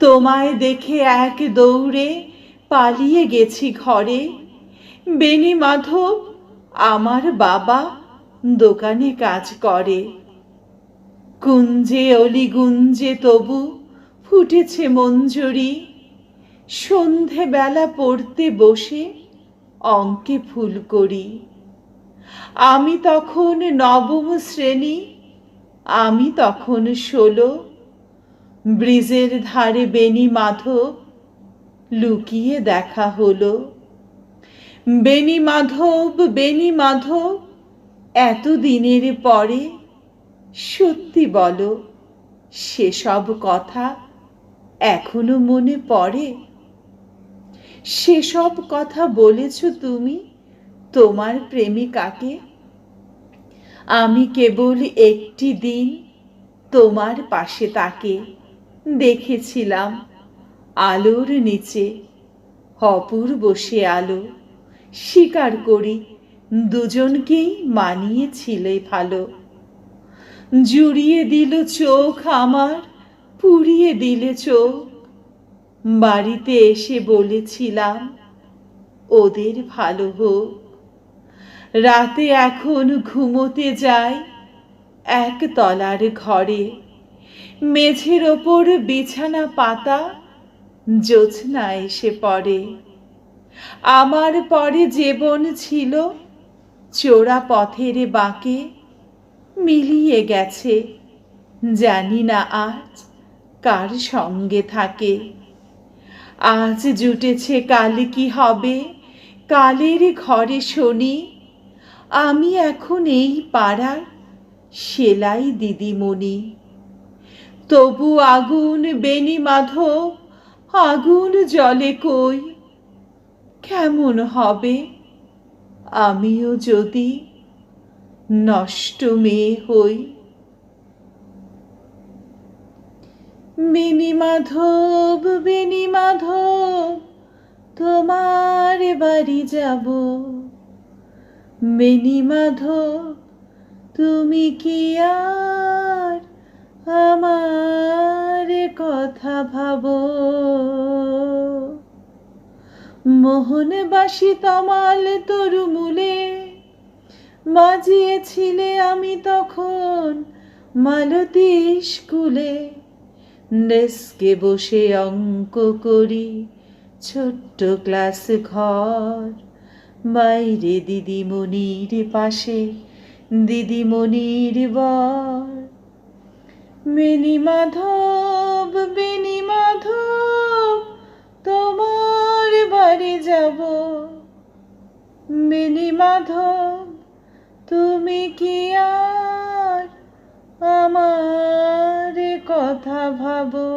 তোমায় দেখে এক দৌড়ে পালিয়ে গেছি ঘরে। বেনি মাধব, আমার বাবা দোকানে কাজ করে। কুঞ্জে অলি গুঞ্জে তবু ফুটেছে মঞ্জুরি। সন্ধেবেলা পড়তে বসে অঙ্কে ফুল করি। আমি তখন নবম শ্রেণি, আমি তখন ষোলো। ব্রিজের ধারে বেনি মাধব লুকিয়ে দেখা হলো। বেনি মাধব বেনি মাধব এত দিনের পরে সত্যি বলো, সেসব কথা এখনও মনে পড়ে? সেসব কথা বলেছ তুমি তোমার প্রেমিকাকে? আমি কেবল একটি দিন তোমার পাশে তাকে দেখেছিলাম। আলোর নিচে, অপূর্ব সে আলো। স্বীকার করি, দুজনকেই মানিয়েছিলে ভালো। জুড়িয়ে দিল চোখ আমার, পুড়িয়ে দিলে চোখ। বাড়িতে এসে বলেছিলাম, ওদের ভালো হোক। রাতে এখন ঘুমোতে যাই এক তলার ঘরে। মেঝের ওপর বিছানা পাতা জোছনা এসে পড়ে। আমার পরে জীবন ছিল, চোরা পথের বাঁকে মিলিয়ে গেছে। জানি না আজ কার সঙ্গে থাকে। আজ জুটেছে কাল কি হবে, কালের ঘরে শনি। আমি এখন এই পাড়ার সেলাই দিদিমণি। তবু আগুন বেনি মাধব, আগুন জলে কই? কেমন হবে? আমিও যদি নষ্ট মেয়ে হই। বেনি মাধব বেনি মাধব, তোমার বাড়ি যাব। বেনি মাধব, তুমি কি আর আমার কথা ভাবো। মোহনবাসী তমাল তরুমূলে বাজিয়েছিলে আমি তখন মালতী স্কুলে। ডেস্কে বসে অঙ্ক করি, ছোট্ট ক্লাস ঘর। বাইরে দিদিমণির পাশে দিদিমণির বর। বেনি মাধব বেনি মাধব তোমার বাড়ি যাব। বেনি মাধব তুমি কি আর আমার কথা ভাবো?